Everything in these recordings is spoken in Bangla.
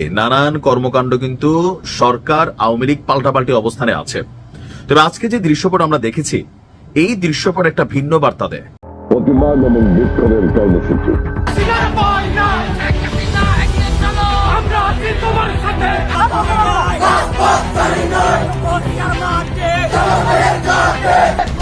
নানান কর্মকাণ্ড কিন্তু সরকার আওয়ামী লীগ পাল্টাপাল্টি অবস্থানে আছে। তবে আজকে যে দৃশ্যপট আমরা দেখেছি এই দৃশ্যপট একটা ভিন্ন বার্তা দেয়। প্রতিবাদ এবং বিক্ষোভের কর্মসূচি আমরা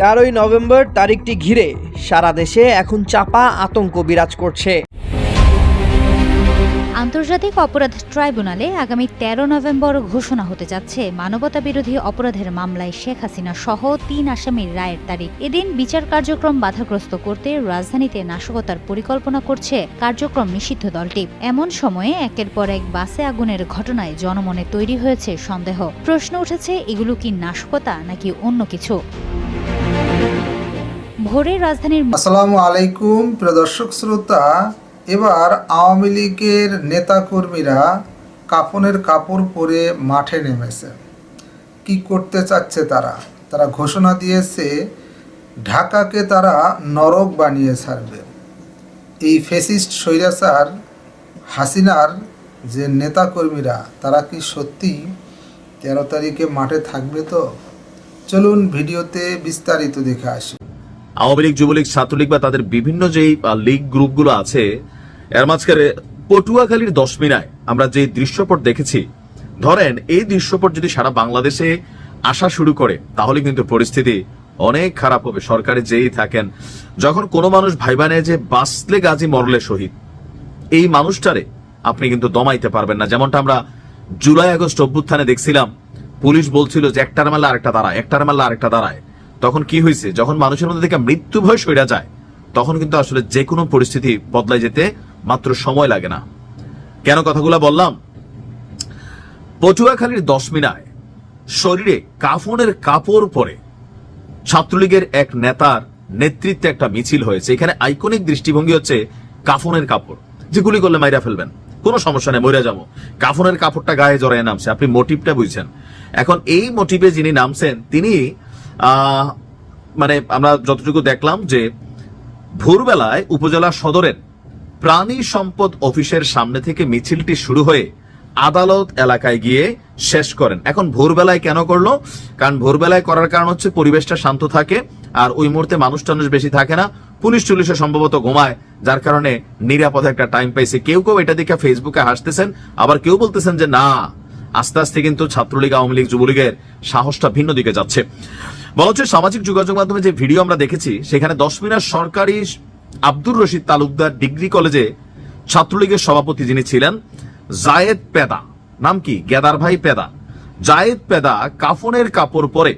তেরোই নভেম্বর তারিখটি ঘিরে সারা দেশে এখন চাপা আতঙ্ক বিরাজ করছে। আন্তর্জাতিক অপরাধ ট্রাইব্যুনালে আগামী তেরো নভেম্বর ঘোষণা হতে যাচ্ছে মানবতা বিরোধী অপরাধের মামলায় শেখ হাসিনা সহ তিন আসামির রায়ের তারিখ। এদিন বিচার কার্যক্রম বাধাগ্রস্ত করতে রাজধানীতে নাশকতার পরিকল্পনা করছে কার্যক্রম নিষিদ্ধ দলটি। এমন সময়ে একের পর এক বাসে আগুনের ঘটনায় জনমনে তৈরি হয়েছে সন্দেহ। প্রশ্ন উঠেছে, এগুলো কি নাশকতা নাকি অন্য কিছু? ভোরে রাজধানীর আসসালামু আলাইকুম, প্রিয় দর্শক শ্রোতা। এবার আওয়ামী লীগের নেতাকর্মীরা কাফনের কাপড় পরে মাঠে নেমেছে। কি করতে চাচ্ছে তারা? তারা ঘোষণা দিয়েছে, ঢাকাকে তারা নরক বানিয়ে ছাড়বে। এই ফেসিস্ট স্বৈরাচার হাসিনার যে নেতাকর্মীরা, তারা কি সত্যি তেরো তারিখে মাঠে থাকবে তো? চলুন ভিডিওতে বিস্তারিত দেখে আসি। আওয়ামী লীগ, যুবলীগ, ছাত্রলীগ বা তাদের বিভিন্ন যেই লীগ গ্রুপগুলো আছে, এর মাঝখানে পটুয়াখালীর দশমিনায় আমরা যে দৃশ্যপট দেখেছি, ধরেন এই দৃশ্যপট যদি সারা বাংলাদেশে আসা শুরু করে, তাহলে কিন্তু পরিস্থিতি অনেক খারাপ হবে। সরকারে যেই থাকেন, যখন কোনো মানুষ ভাইবা নেয় যে, বাঁচলে গাজী, মরলে শহীদ। এই মানুষটারে আপনি কিন্তু দমাইতে পারবেন না। যেমনটা আমরা জুলাই আগস্ট অভ্যুত্থানে দেখছিলাম, পুলিশ বলছিল যে, একটার মারলে আরেকটা দাঁড়ায়, একটার মারলে আরেকটা দাঁড়ায়। তখন কি হয়েছে? যখন মানুষের মধ্যে থেকে মৃত্যু ভয় সইরা যায়, তখন কিন্তু আসলে যে কোনো পরিস্থিতি বদলায় যেতে মাত্র সময় লাগে না। কেন কথাগুলো বললাম? পটুয়াখালীর দশ মিনায় শরীরে কাফনের কাপড় পরে ছাত্রলীগের এক নেতার নেতৃত্বে একটা মিছিল হয়েছে। এখানে আইকনিক দৃষ্টিভঙ্গি হচ্ছে কাফনের কাপড়। যে গুলি করলে মাইরা ফেলবেন। কোনো সমস্যা নেই মরে যাব। কাফনের কাপড়টা গায়ে জড়ায় নামছে। আপনি মোটিভটা বুঝছেন। এখন এই মোটিভে যিনি নামছেন, তিনি মানে আমরা যতটুকু দেখলাম যে ভোরবেলায় উপজেলা সদরের প্রাণী সম্পদ অফিসের সামনে থেকে মিছিলটি শুরু হয়ে আদালত এলাকায় গিয়ে শেষ করেন। এখন ভোরবেলায় কেন করল? কারণ ভোরবেলায় করার কারণ হচ্ছে পরিবেশটা শান্ত থাকে আর ওই মুহূর্তে মানুষ টানুষ বেশি থাকে না। পুলিশ টুলিশে সম্ভবত ঘুমায়, যার কারণে নিরাপদে একটা টাইম পাইছে। কেউ কেউ এটা দেখে ফেসবুকে হাসতেছেন, আবার কেউ বলতেছেন যে, না, আস্তে আস্তে কিন্তু ছাত্রলীগ, আওয়ামী লীগ, যুবলীগের সাহসটা ভিন্ন দিকে যাচ্ছে। বলা হচ্ছে সামাজিক যোগাযোগ মাধ্যমে যে ভিডিও আমরা দেখেছি, সেখানে দশ মিনার সরকারি আব্দুর রশিদ তালুকদার ডিগ্রি কলেজে ছাত্রলীগের সভাপতি যিনি ছিলেন, জায়েদ পেদা। নাম কি? গেদার ভাই পেদা। জায়েদ পেদা কাফনের কাপড় পরে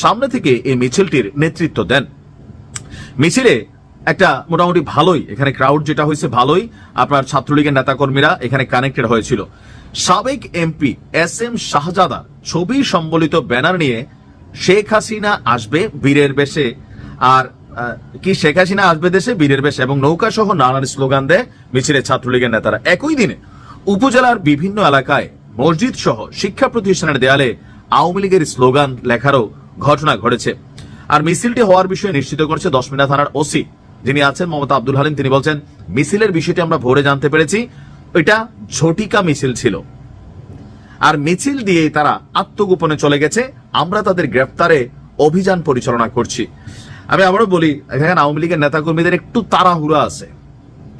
সামনে থেকে এই মিছিলটির নেতৃত্ব দেন। মিছিলে একটা মোটামুটি ভালোই, এখানে ক্রাউড যেটা হয়েছে ভালোই, আপনার ছাত্রলীগের নেতাকর্মীরা এখানে কানেক্টেড হয়েছিল। সাবেক এমপি এস এম শাহজাদা ছবি সম্বলিত ব্যানার নিয়ে শেখ হাসিনা আসবে বীরের বেশে। আর কি শেখ হাসিনা আসবে দেশে? বীরের বেশে। এবং নৌকা সহ নানান স্লোগান দেয় মিছিলে ছাত্রলীগের নেতারা। একই দিনে উপজেলার বিভিন্ন এলাকায় মসজিদ সহ শিক্ষা প্রতিষ্ঠানের দেয়ালে আওয়ামী লীগের স্লোগান লেখারও ঘটনা ঘটেছে। আর মিছিলটি হওয়ার বিষয়ে নিশ্চিত করছে দশমিনা থানার ওসি, যিনি আছেন মমতা আব্দুল হালিম। তিনি বলছেন, মিছিলের বিষয়টি আমরা ভোরে জানতে পেরেছি। এটা ঝটিকা মিছিল ছিল। আর মিছিল দিয়ে তারা আত্মগোপনে চলে গেছে। আমরা তাদের গ্রেফতারে অভিযান পরিচালনা করছি। আমি আবারও বলি এখানে আওয়ামী লীগের নেতাকর্মীদের একটু তাড়াহুড়া আছে।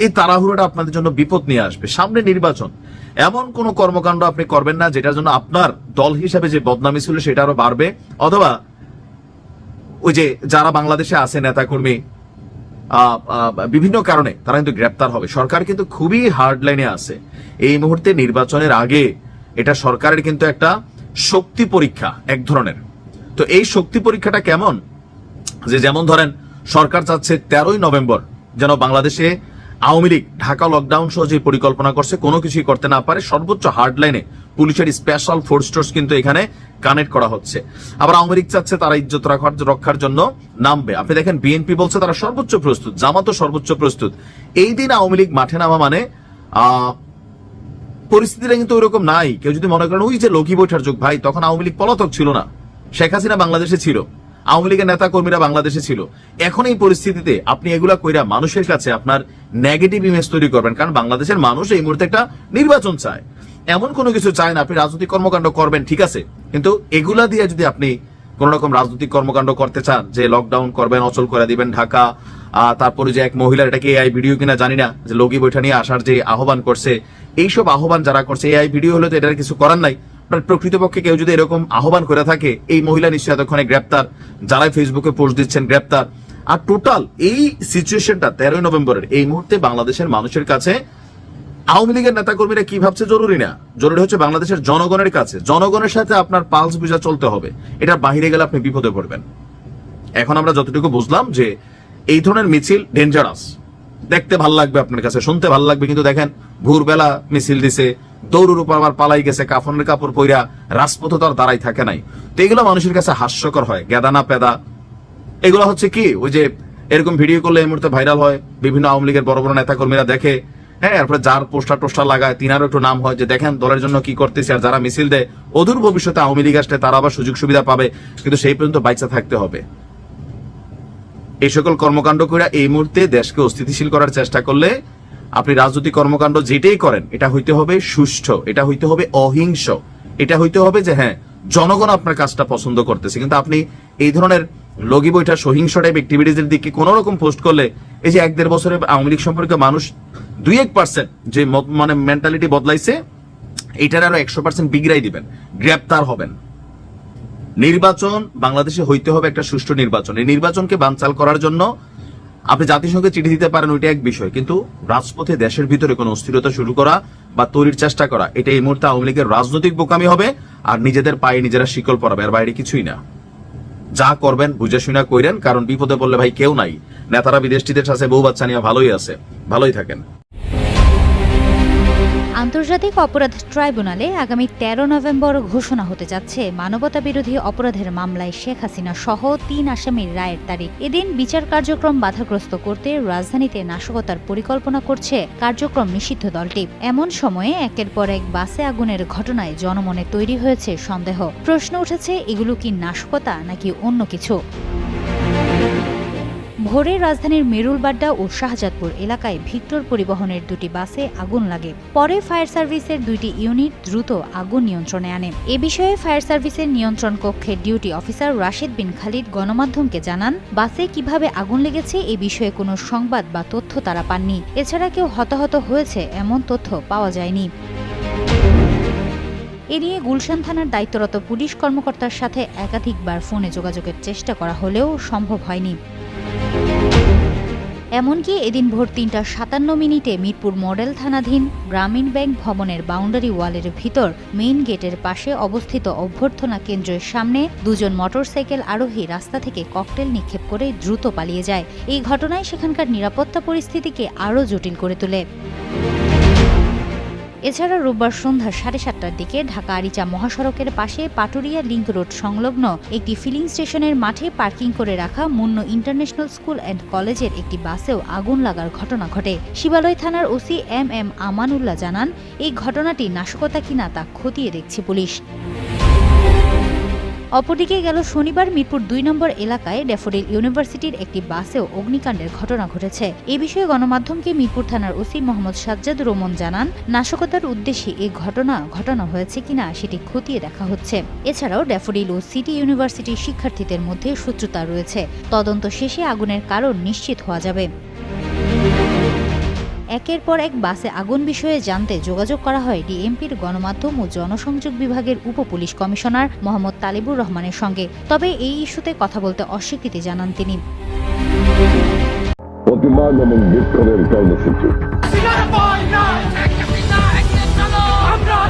এই তাড়াহুড়োটা আপনাদের জন্য বিপদ নিয়ে আসবে। সামনে নির্বাচন, এমন কোন কর্মকাণ্ড আপনি করবেন না যেটার জন্য আপনার দল হিসাবে যে বদনামি ছিল সেটা আরও বাড়বে। অথবা ওই যে যারা বাংলাদেশে আছে নেতাকর্মী বিভিন্ন কারণে তারা কিন্তু গ্রেপ্তার হবে। সরকার কিন্তু খুবই হার্ড লাইনে আছে। এই মুহূর্তে নির্বাচনের আগে এটা সরকারের কিন্তু একটা শক্তি পরীক্ষা এক ধরনের। তো এই শক্তি পরীক্ষাটা কেমন? যে যেমন ধরেন, সরকার চাচ্ছে তেরোই নভেম্বর যেন বাংলাদেশে আওয়ামী লীগ ঢাকা লকডাউন সহ যে পরিকল্পনা করছে, কোনো কিছুই করতে না পারে। সর্বোচ্চ হার্ড লাইনে পুলিশের স্পেশাল ফোর্স টোর্স কিন্তু এখানে কানেক্ট করা হচ্ছে। আবার আওয়ামী লীগ চাচ্ছে তারা ইজ্জত রাখার রক্ষার জন্য নামবে। আপনি দেখেন বিএনপি বলছে তারা সর্বোচ্চ প্রস্তুত, জামাতও সর্বোচ্চ প্রস্তুত। এই দিন আওয়ামী লীগ মাঠে নামা মানে পরিস্থিতিটা কিন্তু ওইরকম নাই। কেউ যদি মনে করেন, ওই যে লক্ষ্মী বৈঠার যুগ ভাই, তখন আওয়ামী লীগ পলাতক ছিল না। শেখ হাসিনা বাংলাদেশে ছিল। আওয়ামী লীগের নেতা কর্মীরা বাংলাদেশে ছিল। এখন এই পরিস্থিতিতে আপনি এগুলা কইরা মানুষের কাছে আপনার নেগেটিভ ইমেজ তৈরি করবেন, কারণ বাংলাদেশের মানুষ এই মুহূর্তে একটা নির্বাচন চায়। এমন কোনো কিছু চায় না, আপনি রাজনৈতিক কর্মকাণ্ড করবেন, ঠিক আছে? কিন্তু এগুলা দিয়ে যদি আপনি কোন রকম রাজনৈতিক কর্মকাণ্ড করতে চান, যে লকডাউন করবেন, অচল করে দিবেন ঢাকা তারপরে যে এক মহিলার এটাকে এআই ভিডিও কিনা জানি না, যে লগি বৈঠা নিয়ে আসার যে আহ্বান করছে, এইসব আহ্বান যারা করছে এআই ভিডিও হলে তো এটার কিছু করার নাই প্রকৃতপক্ষে কেউ যদি এরকম আহ্বান করে থাকে, এই মহিলা নিশ্চয়ই এতক্ষণে গ্রেপ্তার, যারাই ফেসবুকে পোস্ট দিচ্ছেন গ্রেপ্তার। আর টোটাল এই সিচুয়েশনটা তেরোই নভেম্বরের, এই মুহূর্তে বাংলাদেশের মানুষের কাছে আওয়ামী লীগের নেতাকর্মীরা কি ভাবছে জরুরি না? জরুরি হচ্ছে বাংলাদেশের জনগণের কাছে, জনগণের সাথে আপনার পালস বুঝা চলতে হবে। এটা বাহিরে গেলে আপনি বিপদে পড়বেন। এখন আমরা যতটুকু বুঝলাম যে এই ধরনের মিছিল ডেঞ্জারাস দেখতে ভালো লাগবে আপনার কাছে, শুনতে ভালো লাগবে, কিন্তু দেখেন, ভোরবেলা মিছিল দিছে, দৌড়ের উপর আবার পালাই গেছে, কাফনের কাপড় পইরা রাজপথ তো আর দাঁড়াই থাকে নাই। তো এগুলো মানুষের কাছে হাস্যকর হয় গেদানা পেদা। এগুলো হচ্ছে কি, ওই যে এরকম ভিডিও করলে এই মুহূর্তে ভাইরাল হয়, বিভিন্ন আওয়ামী লীগের বড় বড় নেতা কর্মীরা দেখে হ্যাঁ এরপরে যার পোস্টার টোস্টার লাগায়, তিনারও একটু নাম হয় যে দেখেন দলের জন্য কি করতেছে, আর যারা মিছিল দেয়, অদূর ভবিষ্যতে আওয়ামী লীগ আসলে তারা আবার সুযোগ সুবিধা পাবে, কিন্তু সেই পর্যন্ত বাইচা থাকতে হবে। এই সকল কর্মকাণ্ড করে এই মুহূর্তে দেশকে অস্থিতিশীল করার চেষ্টা করলে আপনি রাজনৈতিক কর্মকাণ্ড যেটাই করেন, এটা হইতে হবে সুষ্ঠু, এটা হইতে হবে অহিংস, এটা হইতে হবে যে হ্যাঁ জনগণ আপনার কাজটা পছন্দ করতেছে, কিন্তু আপনি এই ধরনের লগি বইটা সহিংস টাইপ অ্যাক্টিভিটিজের দিকে কোন রকম পোস্ট করলে এই যে এক দেড় বছরে আওয়ামী লীগ সম্পর্কে মানুষ দুই এক পার্সেন্ট যে মানে মেন্টালিটি বদলাইছে, এটার আরও একশো পার্সেন্ট বিগড়াই দিবেন, গ্রেপ্তার হবেন। নির্বাচন, বাংলাদেশে হইতে হবে একটা সুষ্ঠু নির্বাচন। এই নির্বাচনকে বানচাল করার জন্য আপনি জাতিসংঘে চিঠি দিতে পারেন, ওইটা এক বিষয়, কিন্তু রাজপথে দেশের ভিতরে কোনো অস্থিরতা শুরু করা বা তৈরির চেষ্টা করা, এটা এই মুহূর্তে আওয়ামী লীগের রাজনৈতিক বোকামি হবে আর নিজেদের পায়ে নিজেরা শিকল পরাবে, এর বাইরে কিছুই না। যা করবেন বুঝে শুনে কইরেন, কারণ বিপদে পড়লে ভাই কেউ নাই। নেতারা বিদেশটিদের সাথে বউ বাচ্চা নিয়ে ভালোই আছে, ভালোই থাকেন। আন্তর্জাতিক অপরাধ ট্রাইব্যুনালে আগামী তেরো নভেম্বর ঘোষণা হতে যাচ্ছে মানবতা বিরোধী অপরাধের মামলায় শেখ হাসিনা সহ তিন আসামির রায়ের তারিখ। এদিন বিচার কার্যক্রম বাধাগ্রস্ত করতে রাজধানীতে নাশকতার পরিকল্পনা করছে কার্যক্রম নিষিদ্ধ দলটি। এমন সময়ে একের পর এক বাসে আগুনের ঘটনায় জনমনে তৈরি হয়েছে সন্দেহ। প্রশ্ন উঠেছে, এগুলো কি নাশকতা নাকি অন্য কিছু? ভোরে রাজধানীর মেরুলবাড্ডা ও শাহজাদপুর এলাকায় ভিক্টর পরিবহনের দুটি বাসে আগুন লাগে। পরে ফায়ার সার্ভিসের দুইটি ইউনিট দ্রুত আগুন নিয়ন্ত্রণে আনে। এ বিষয়ে ফায়ার সার্ভিসের নিয়ন্ত্রণ কক্ষের ডিউটি অফিসার রাশেদ বিন খালিদ গণমাধ্যমকে জানান, বাসে কীভাবে আগুন লেগেছে এ বিষয়ে কোনো সংবাদ বা তথ্য তারা পাননি। এছাড়া কেউ হতাহত হয়েছে এমন তথ্য পাওয়া যায়নি। এ নিয়ে গুলশান থানার দায়িত্বরত পুলিশ কর্মকর্তার সাথে একাধিকবার ফোনে যোগাযোগের চেষ্টা করা হলেও সম্ভব হয়নি। এমনকি এদিন ভোর তিনটা সাতান্ন মিনিটে মিরপুর মডেল থানাধীন গ্রামীণ ব্যাংক ভবনের বাউন্ডারি ওয়ালের ভিতর মেইন গেটের পাশে অবস্থিত অভ্যর্থনা কেন্দ্রের সামনে দুজন মোটরসাইকেল আরোহী রাস্তা থেকে ককটেল নিক্ষেপ করে দ্রুত পালিয়ে যায়। এই ঘটনায় সেখানকার নিরাপত্তা পরিস্থিতিকে আরও জটিল করে তোলে। এছাড়া রোববার সন্ধ্যা সাড়ে সাতটার দিকে ঢাকা আরিচা মহাসড়কের পাশে পাটুরিয়া লিংক রোড সংলগ্ন একটি ফিলিং স্টেশনের মাঠে পার্কিং করে রাখা মুন্ন ইন্টারন্যাশনাল স্কুল অ্যান্ড কলেজের একটি বাসেও আগুন লাগার ঘটনা ঘটে। শিবালয় থানার ওসি এম এম আমানুল্লাহ জানান, এই ঘটনাটি নাশকতা কিনা তা খতিয়ে দেখছে পুলিশ। অপরদিকে গেল শনিবার মিরপুর দুই নম্বর এলাকায় ড্যাফোডিল ইউনিভার্সিটির একটি বাসেও অগ্নিকাণ্ডের ঘটনা ঘটেছে। এ বিষয়ে গণমাধ্যমকে মিরপুর থানার ওসি মোহাম্মদ সাজ্জাদ রোমন জানান, নাশকতার উদ্দেশ্যে এ ঘটনা ঘটানো হয়েছে কিনা সেটি খতিয়ে দেখা হচ্ছে। এছাড়াও ড্যাফোডিল ও সিটি ইউনিভার্সিটির শিক্ষার্থীদের মধ্যে শত্রুতা রয়েছে। তদন্ত শেষে আগুনের কারণ নিশ্চিত হওয়া যাবে। একের পর এক বাসে আগুন বিষয়ে জানতে যোগাযোগ করা হয় ডিএমপির গণমাধ্যম ও জনসংযোগ বিভাগের উপ পুলিশ কমিশনার মোহাম্মদ তালিবুর রহমানের সঙ্গে। তবে এই ইস্যুতে কথা বলতে অস্বীকৃতি জানান তিনি। প্রতিবাদ এবং বিক্ষোভের কর্মসূচি। হাসিনার ভয় নাই আমরা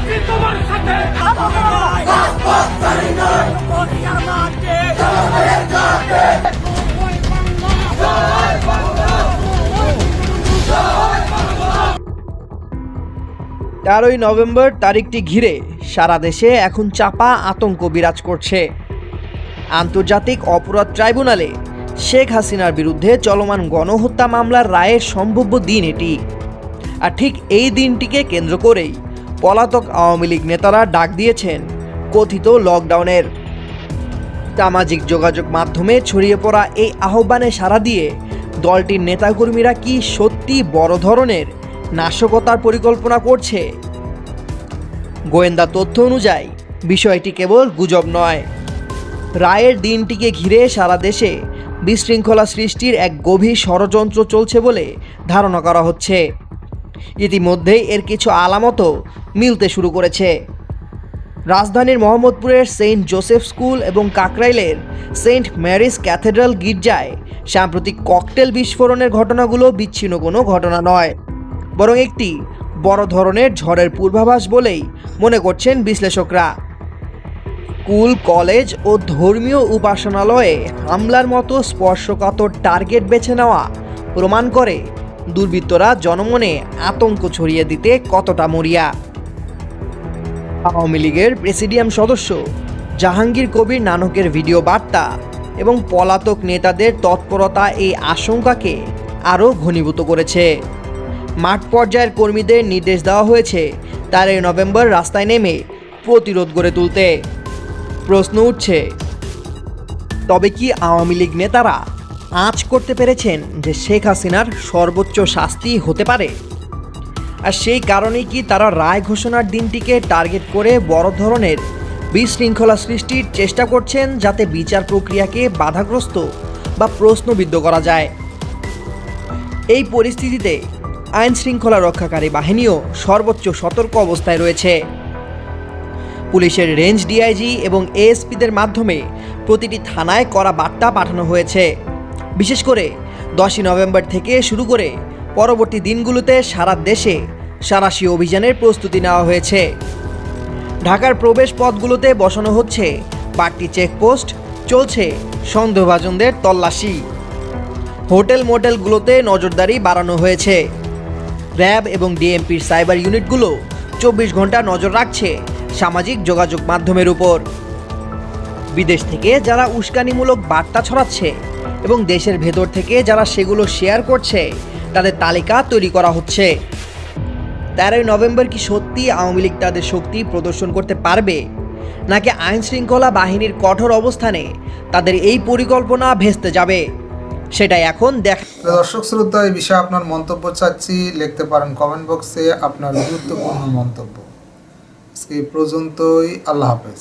তেরোই নভেম্বর তারিখটি ঘিরে সারা দেশে এখন চাপা আতঙ্ক বিরাজ করছে। আন্তর্জাতিক অপরাধ ট্রাইব্যুনালে শেখ হাসিনার বিরুদ্ধে চলমান গণহত্যা মামলার রায়ের সম্ভাব্য দিন এটি। আর ঠিক এই দিনটিকে কেন্দ্র করেই পলাতক আওয়ামী লীগ নেতারা ডাক দিয়েছেন কথিত লকডাউনের। সামাজিক যোগাযোগ মাধ্যমে ছড়িয়ে পড়া এই আহ্বানে সাড়া দিয়ে দলটির নেতাকর্মীরা কি সত্যি বড় ধরনের নাশকতার পরিকল্পনা করছে। গোয়েন্দা তথ্য অনুযায়ী, বিষয়টি কেবল গুজব নয়। রায়ের দিনটিকে ঘিরে সারা দেশে বিশৃঙ্খলা সৃষ্টির এক গভীর ষড়যন্ত্র চলছে বলে ধারণা করা হচ্ছে। ইতিমধ্যেই এর কিছু আলামতও মিলতে শুরু করেছে। রাজধানীর মোহাম্মদপুরের সেন্ট জোসেফ স্কুল এবং কাকরাইলের সেন্ট ম্যারিস ক্যাথেড্রাল গির্জায় সাম্প্রতিক ককটেল বিস্ফোরণের ঘটনাগুলো বিচ্ছিন্ন কোনো ঘটনা নয়। বরং একটি বড় ধরনের ঝড়ের পূর্বাভাস বলেই মনে করছেন বিশ্লেষকরা। স্কুল, কলেজ ও ধর্মীয় উপাসনালয়ে হামলার মতো স্পর্শকাতর টার্গেট বেছে নেওয়া প্রমাণ করে দুর্বৃত্তরা জনমনে আতঙ্ক ছড়িয়ে দিতে কতটা মরিয়া। আওয়ামী লীগের প্রেসিডিয়াম সদস্য জাহাঙ্গীর কবির নানকের ভিডিও বার্তা এবং পলাতক নেতাদের তৎপরতা এই আশঙ্কাকে আরও ঘনীভূত করেছে। মাঠ পর্যায়ের কর্মীদের নির্দেশ দেওয়া হয়েছে। তেরোই নভেম্বর রাস্তায় নেমে প্রতিরোধ গড়ে তুলতে। প্রশ্ন উঠছে, তবে কি আওয়ামী লীগ নেতারা আঁচ করতে পেরেছেন যে শেখ হাসিনার সর্বোচ্চ শাস্তি হতে পারে? আর সেই কারণেই কি তারা রায় ঘোষণার দিনটিকে টার্গেট করে বড় ধরনের বিশৃঙ্খলা সৃষ্টির চেষ্টা করছেন যাতে বিচার প্রক্রিয়াকে বাধাগ্রস্ত বা প্রশ্নবিদ্ধ করা যায়? এই পরিস্থিতিতে আইন শৃঙ্খলা রক্ষাকারী বাহিনীও সর্বোচ্চ সতর্ক অবস্থায় রয়েছে। পুলিশের রেঞ্জ ডিআইজি এবং এএসপিদের মাধ্যমে প্রতিটি থানায় করা বার্তা পাঠানো হয়েছে। বিশেষ করে দশই নভেম্বর থেকে শুরু করে পরবর্তী দিনগুলোতে সারা দেশে সারাশি অভিযানের প্রস্তুতি নেওয়া হয়েছে। ঢাকার প্রবেশ পথগুলোতে বসানো হচ্ছে বাড়তি চেকপোস্ট, চলছে সন্দেহভাজনদের তল্লাশি। হোটেল মোটেলগুলোতে নজরদারি বাড়ানো হয়েছে। র্যাব এবং ডিএমপির সাইবার ইউনিটগুলো চব্বিশ ঘণ্টা নজর রাখছে সামাজিক যোগাযোগ মাধ্যমের উপর। বিদেশ থেকে যারা উস্কানিমূলক বার্তা ছড়াচ্ছে এবং দেশের ভেতর থেকে যারা সেগুলো শেয়ার করছে, তাদের তালিকা তৈরি করা হচ্ছে। তেরোই নভেম্বর কি সত্যি আওয়ামী লীগ তাদের শক্তি প্রদর্শন করতে পারবে? নাকি আইন শৃঙ্খলা বাহিনীর কঠোর অবস্থানে তাদের এই পরিকল্পনা ভেস্তে যাবে? সেটাই এখন দেখ দর্শক শ্রোতা, এই বিষয়ে আপনার মন্তব্য চাচ্ছি। লিখতে পারেন কমেন্ট বক্সে আপনার গুরুত্বপূর্ণ মন্তব্য। আজকে এই পর্যন্তই। আল্লাহ হাফেজ।